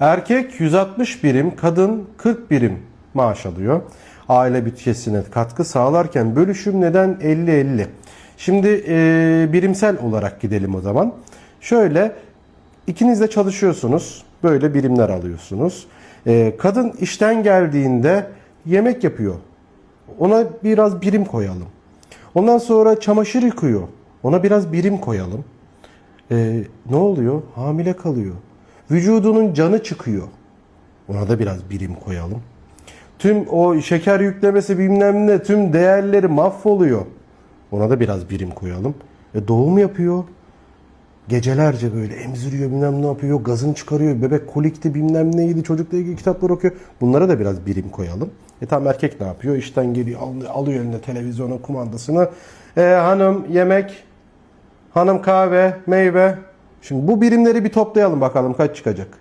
Erkek 160 birim, kadın 40 birim maaş alıyor. Aile bütçesine katkı sağlarken bölüşüm neden 50-50? Şimdi e, birimsel olarak gidelim o zaman. Şöyle ikiniz de çalışıyorsunuz. Böyle birimler alıyorsunuz. E, kadın işten geldiğinde yemek yapıyor. Ona biraz birim koyalım. Ondan sonra çamaşır yıkıyor. Ona biraz birim koyalım. Ee, ne oluyor? Hamile kalıyor. Vücudunun canı çıkıyor. Ona da biraz birim koyalım. Tüm o şeker yüklemesi bilmem ne tüm değerleri mahvoluyor. Ona da biraz birim koyalım. E, doğum yapıyor. Gecelerce böyle emziriyor bilmem ne yapıyor. Gazını çıkarıyor. Bebek kolikti bilmem neydi. Çocukla ilgili kitaplar okuyor. Bunlara da biraz birim koyalım. E tam erkek ne yapıyor? İşten geliyor al- alıyor eline televizyonun kumandasını. E, hanım yemek, hanım kahve, meyve. Şimdi bu birimleri bir toplayalım bakalım kaç çıkacak.